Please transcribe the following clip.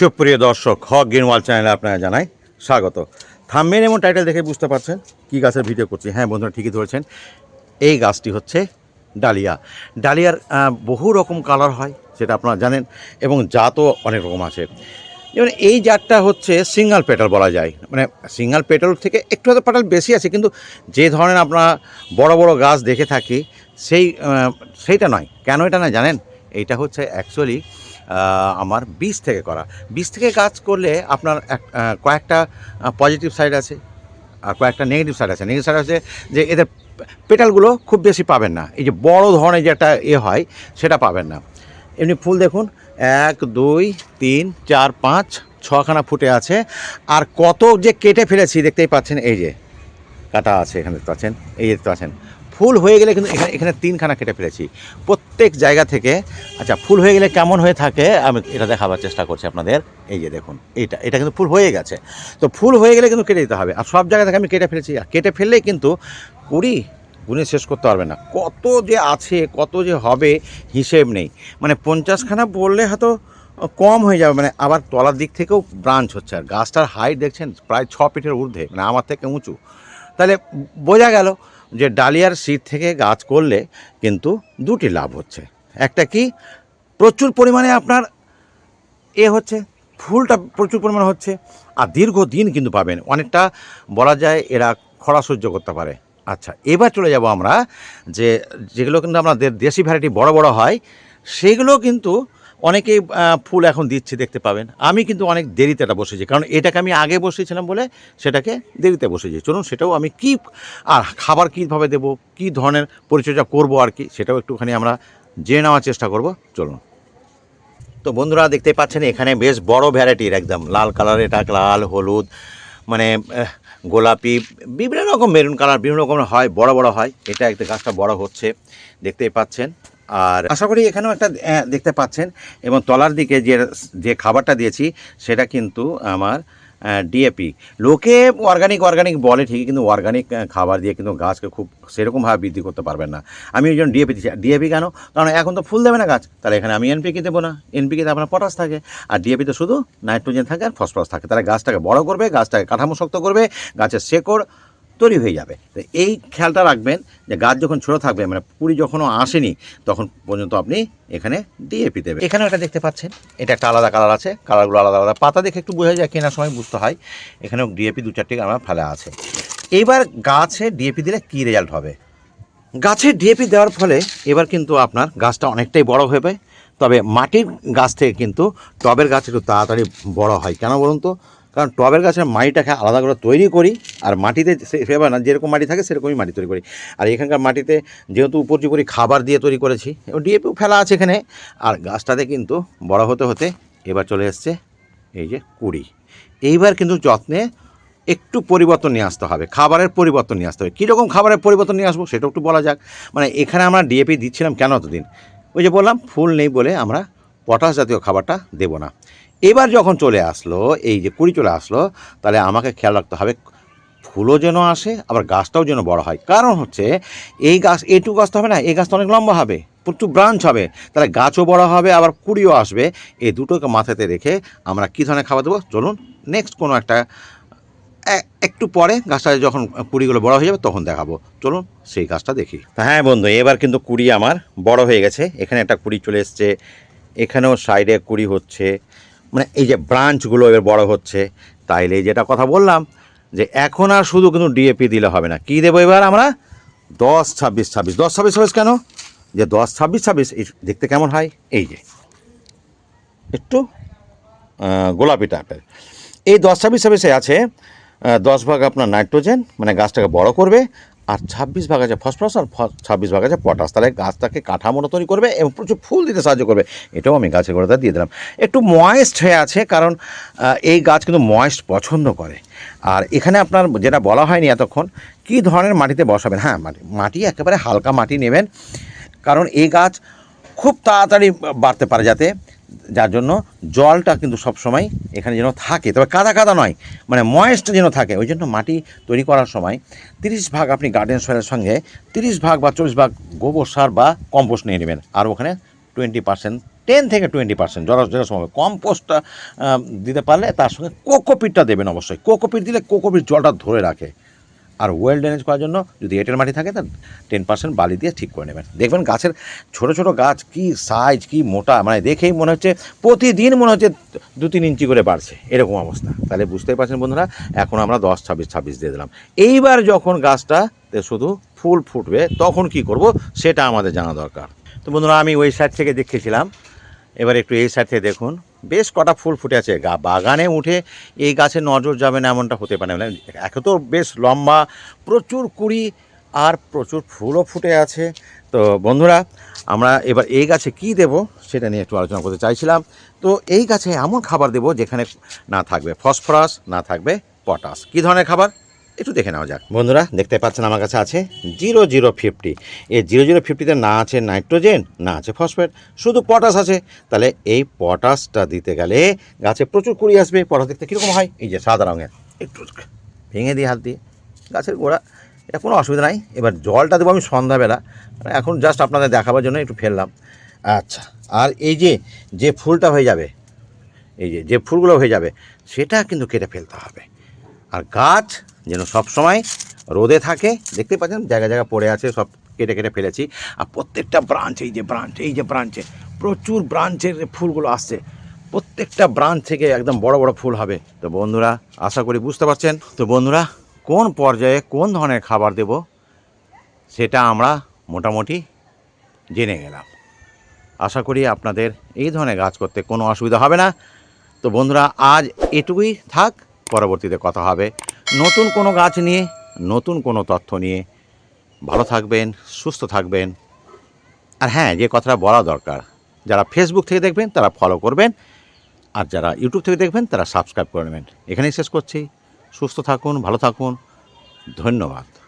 সুপ্রিয় দর্শক, হক গ্রিনওয়াল চ্যানেলে আপনারা জানাই স্বাগত। থাম্বেন এবং টাইটেল দেখে বুঝতে পারছেন কী গাছের ভিডিও করছি। হ্যাঁ বন্ধুরা, ঠিকই ধরেছেন। এই গাছটি হচ্ছে ডালিয়া। ডালিয়ার বহু রকম কালার হয়, সেটা আপনারা জানেন, এবং জাতও অনেক রকম আছে। যেমন এই জাতটা হচ্ছে সিঙ্গেল পেটাল বলা যায়। মানে সিঙ্গেল পেটাল থেকে একটু হয়তো পেটাল বেশি আছে, কিন্তু যে ধরনের আমরা বড় বড় গাছ দেখে থাকি, সেই সেইটা নয়। কেন এটা না জানেন? এইটা হচ্ছে অ্যাকচুয়ালি আমার বীজ থেকে করা। বীজ থেকে গাছ করলে আপনার এক কয়েকটা পজিটিভ সাইড আছে আর কয়েকটা নেগেটিভ সাইড আছে। নেগেটিভ সাইড আছে যে এদের পেটালগুলো খুব বেশি পাবেন না। এই যে বড় ধরনের যেটা এ হয়, সেটা পাবেন না। এমনি ফুল দেখুন, এক, দুই, তিন, চার, পাঁচ, ছখানা ফুটে আছে। আর কত যে কেটে ফেলেছি, দেখতেই পাচ্ছেন, এই যে কাটা আছে এখানে, দেখতে পাচ্ছেন? এই দেখতে পাচ্ছেন। ফুল হয়ে গেলে কিন্তু এখানে এখানে তিনখানা কেটে ফেলেছি। প্রত্যেক জায়গা থেকে আচ্ছা ফুল হয়ে গেলে কেমন হয়ে থাকে, আমি এটা দেখাবার চেষ্টা করছি আপনাদের। এই যে দেখুন, এইটা, এটা কিন্তু ফুল হয়ে গেছে। তো ফুল হয়ে গেলে কিন্তু কেটে দিতে হবে। আর সব জায়গা থেকে আমি কেটে ফেলেছি। আর কেটে ফেললেই কিন্তু কুড়ি গুণে শেষ করতে পারবে না। কত যে আছে, কত যে হবে, হিসেব নেই। মানে পঞ্চাশখানা বললে হয়তো কম হয়ে যাবে। মানে আবার তলার দিক থেকেও ব্রাঞ্চ হচ্ছে। আর গাছটার হাইট দেখছেন, প্রায় ছ ফিটের ঊর্ধ্বে। মানে আমার থেকে উঁচু। তাহলে বোঝা গেল যে ডালিয়ার শীত থেকে গাছ করলে কিন্তু দুটি লাভ হচ্ছে। একটা কি? প্রচুর পরিমাণে আপনার এ হচ্ছে, ফুলটা প্রচুর পরিমাণে হচ্ছে, আর দীর্ঘদিন কিন্তু পাবেন। অনেকটা বলা যায় এরা খরা সহ্য করতে পারে। আচ্ছা এবার চলে যাব আমরা যে, যেগুলো কিন্তু আমাদের দেশি ভ্যারাইটি বড় বড় হয়, সেগুলো কিন্তু অনেকেই ফুল এখন দিচ্ছে, দেখতে পাবেন। আমি কিন্তু অনেক দেরিতে এটা বসেছি কারণ এটাকে আমি আগে বসেছিলাম বলে সেটাকে দেরিতে বসেছি চলুন, সেটাও আমি কি, আর খাবার কীভাবে দেবো, কী ধরনের পরিচর্যা করব আর কি, সেটাও একটুখানি আমরা জেনে নেওয়ার চেষ্টা করব। চলুন। তো বন্ধুরা দেখতে পাচ্ছেন, এখানে বেশ বড় ভ্যারাইটির একদম লাল কালার এটা লাল, হলুদ মানে গোলাপি, বিভিন্ন রকম মেরুন কালার, বিভিন্ন রকম হয়, বড় বড় হয়। এটা একটা গাছটা বড় হচ্ছে, দেখতেই পাচ্ছেন। আর আশা করি এখানেও একটা দেখতে পাচ্ছেন এবং তলার দিকে যে যে খাবারটা দিয়েছি, সেটা কিন্তু আমার ডিএপি লোকে অর্গানিক অর্গানিক বলে ঠিকই, কিন্তু অর্গানিক খাবার দিয়ে কিন্তু গাছকে খুব সেরকমভাবে বৃদ্ধি করতে পারবেন না। আমি ওই জন্য ডিএপি দিচ্ছি। ডিএপি কেন? কারণ এখন তো ফুল দেবে না গাছ। তাহলে এখানে আমি এনপিকে দেবো না। এনপিকে আপনার পটাশ থাকে। আর ডিএপিতে শুধু নাইট্রোজেন থাকে আর ফসফরাস থাকে। তাহলে গাছটাকে বড় করবে, গাছটাকে কাঠামো শক্ত করবে, গাছের শেকড় তৈরি হয়ে যাবে। তো এই খেয়ালটা রাখবেন যে গাছ যখন ছোটো থাকবে মানে পুরি যখনও আসেনি তখন পর্যন্ত আপনি এখানে ডিএপি দেবেন। এখানেও এটা দেখতে পাচ্ছেন। এটা একটা আলাদা কালার আছে কালারগুলো আলাদা আলাদা। পাতা দেখে একটু বোঝা যায় কেনার সময় বুঝতে হয়। এখানেও ডিএপি দু চারটি আমার ফেলা আছে। এইবার গাছে ডিএপি দিলে কী রেজাল্ট হবে? গাছে ডিএপি দেওয়ার ফলে এবার কিন্তু আপনার গাছটা অনেকটাই বড় হবে। তবে মাটির গাছ থেকে কিন্তু টবের গাছ একটু তাড়াতাড়ি বড় হয়। কেন বলুন তো? কারণ টবের গাছের মাটিটাকে আলাদা করে তৈরি করি, আর মাটিতে সে- সেবা না, যেরকম মাটি থাকে সেরকমই মাটি তৈরি করি। আর এখানকার মাটিতে যেহেতু উপর্যুপরি খাবার দিয়ে তৈরি করেছি ডিএপিও ফেলা আছে এখানে, আর গাছটাতে কিন্তু বড় হতে হতে এবার চলে এসছে এই যে কুড়ি। এইবার কিন্তু যত্নে একটু পরিবর্তন নিয়ে আসতে হবে, খাবারের পরিবর্তন নিয়ে আসতে হবে। কীরকম খাবারের পরিবর্তন নিয়ে আসব সেটাও একটু বলা যাক। মানে এখানে আমরা ডিএপি দিচ্ছিলাম কেন এতদিন? ওই যে বললাম, ফুল নেই বলে আমরা পটাশ জাতীয় খাবারটা দেবো না। এবার যখন চলে আসলো, এই যে কুড়ি চলে আসলো, তাহলে আমাকে খেয়াল রাখতে হবে, ফুলও যেন আসে, আবার গাছটাও যেন বড় হয়। কারণ হচ্ছে, এই গাছ এইটুকু গাছ তো হবে না, এই গাছ তো অনেক লম্বা হবে, প্রচুর ব্রাঞ্চ হবে, তাহলে গাছও বড় হবে, আবার কুড়িও আসবে। এই দুটোকে মাথাতে রেখে আমরা কী ধরনের খাবার দেবো? চলুন নেক্সট কোনো একটা একটু পরে গাছটা যখন কুড়িগুলো বড় হয়ে যাবে, তখন দেখাবো। চলুন, সেই গাছটা দেখি। হ্যাঁ বন্ধু, এবার কিন্তু কুড়ি আমার বড় হয়ে গেছে। এখানে একটা কুড়ি চলে এসছে, এখানেও সাইডে কুড়ি হচ্ছে। মানে এই যে ব্রাঞ্চগুলো এবার বড় হচ্ছে, তাইলে যেটা কথা বললাম যে এখন আর শুধু কিন্তু ডিএপি দিলে হবে না। কী দেবো এবার আমরা? দশ, ছাব্বিশ ছাব্বিশ। দশ, ছাব্বিশ ছাব্বিশ কেন? যে দশ, ছাব্বিশ ছাব্বিশ দেখতে কেমন হয়? এই যে, একটু গোলাপি টাইপের এই দশ, ছাব্বিশ, ছাব্বিশে আছে দশ ভাগ আপনার নাইট্রোজেন মানে গাছটাকে বড় করবে। আর ছাব্বিশ ভাগ আছে ফসফরাস আর ছাব্বিশ ভাগ আছে পটাশ। তাহলে গাছটাকে কাঠামোনো তৈরি করবে এবং প্রচুর ফুল দিতে সাহায্য করবে। এটাও আমি গাছের গোড়াতে দিয়ে দিলাম। একটু ময়েস্ট হয়ে আছে কারণ এই গাছ কিন্তু ময়েস্ট পছন্দ করে। আর এখানে আপনার যেটা বলা হয়নি এতক্ষণ, কী ধরনের মাটিতে বসাবেন? হ্যাঁ মাটি মাটি একেবারে হালকা মাটি নেবেন। কারণ এই গাছ খুব তাড়াতাড়ি বাড়তে পারে যাতে যার জন্য জলটা কিন্তু সবসময় এখানে যেন থাকে। তবে কাদা কাদা নয় মানে ময়েস্ট যেন থাকে। ওই জন্য মাটি তৈরি করার সময় তিরিশ ভাগ আপনি গার্ডেন সয়েলের সঙ্গে তিরিশ ভাগ বা চল্লিশ ভাগ গোবর সার বা কম্পোস্ট নিয়ে নেবেন। আর ওখানে টোয়েন্টি পার্সেন্ট টেন থেকে টোয়েন্টি পার্সেন্ট জল যেটা সম্ভব কম্পোস্টটা দিতে পারলে তার সঙ্গে কোকোপিটটা দেবেন অবশ্যই। কোকোপিট দিলে কোকোপিট জলটা ধরে রাখে। আর ওয়েল ড্রেনেজ করার জন্য যদি এঁটেল মাটি থাকে তার টেন পার্সেন্ট বালি দিয়ে ঠিক করে নেবেন। দেখবেন গাছের ছোট ছোট গাছ কি সাইজ কি মোটা মানে দেখেই মনে হচ্ছে প্রতিদিন মনে হচ্ছে দু তিন ইঞ্চি করে বাড়ছে, এরকম অবস্থা। তাহলে বুঝতেই পারছেন বন্ধুরা, এখন আমরা দশ, ছাব্বিশ ছাব্বিশ দিয়ে দিলাম। এইবার যখন গাছটা শুধু ফুল ফুটবে, তখন কি করব সেটা আমাদের জানা দরকার। তো বন্ধুরা, আমি ওই সাইড থেকে দেখেছিলাম। এবার একটু এই সাইড থেকে দেখুন। বেশ কটা ফুল ফুটে আছে। গা, বাগানে উঠে এই গাছে নজর যাবে না এমনটা হতে পারে না। একে তো বেশ লম্বা, প্রচুর কুড়ি আর প্রচুর ফুলও ফুটে আছে। তো বন্ধুরা, আমরা এবার এই গাছে কি দেব সেটা নিয়ে একটু আলোচনা করতে চাইছিলাম। তো এই গাছে এমন খাবার দেব যেখানে না থাকবে ফসফরাস, না থাকবে পটাশ। কী ধরনের খাবার? একটু দেখে নেওয়া যাক। বন্ধুরা, দেখতে পাচ্ছেন আমার কাছে আছে জিরো জিরো ফিফটি। এই জিরো জিরো ফিফটিতে না আছে নাইট্রোজেন, না আছে ফসফেট, শুধু পটাশ আছে। তাহলে এই পটাশটা দিতে গেলে গাছে প্রচুর কুড়ি আসবে। পটাশ দেখতে কীরকম হয়? এই যে সাদা রঙের। একটু ভেঙে দিই হাত দিয়ে। গাছের গোড়া, এটা কোনো অসুবিধা নাই। এবার জলটা দেবো আমি সন্ধ্যাবেলা। এখন জাস্ট আপনাদের দেখাবার জন্য একটু ফেললাম। আচ্ছা আর এই যে যে ফুলটা হয়ে যাবে, এই যে যে ফুলগুলো হয়ে যাবে, সেটা কিন্তু কেটে ফেলতে হবে। আর গাছ যেন সব সময় রোদে থাকে। দেখতে পাচ্ছেন, জায়গা জায়গা পড়ে আছে, সব কেটে কেটে ফেলেছি। আর প্রত্যেকটা ব্রাঞ্চ এই যে ব্রাঞ্চ এই যে ব্রাঞ্চে প্রচুর ব্রাঞ্চের ফুলগুলো আসছে। প্রত্যেকটা ব্রাঞ্চ থেকে একদম বড় বড় ফুল হবে। তো বন্ধুরা, আশা করি বুঝতে পারছেন। তো বন্ধুরা, কোন পর্যায়ে কোন ধরনের খাবার দেব, সেটা আমরা মোটামুটি জেনে গেলাম। আশা করি আপনাদের এই ধরনের গাছ করতে কোনো অসুবিধা হবে না। তো বন্ধুরা, আজ এটুকুই থাক, পরবর্তীতে কথা হবে। নতুন কোনো গাছ নিয়ে, নতুন কোনো তথ্য নিয়ে। ভালো থাকবেন, সুস্থ থাকবেন। আর হ্যাঁ যে কথাটা বলা দরকার, যারা ফেসবুক থেকে দেখবেন, তারা ফলো করবেন। আর যারা ইউটিউব থেকে দেখবেন, তারা সাবস্ক্রাইব করে নেবেন। এখানেই শেষ করছি। সুস্থ থাকুন, ভালো থাকুন। ধন্যবাদ।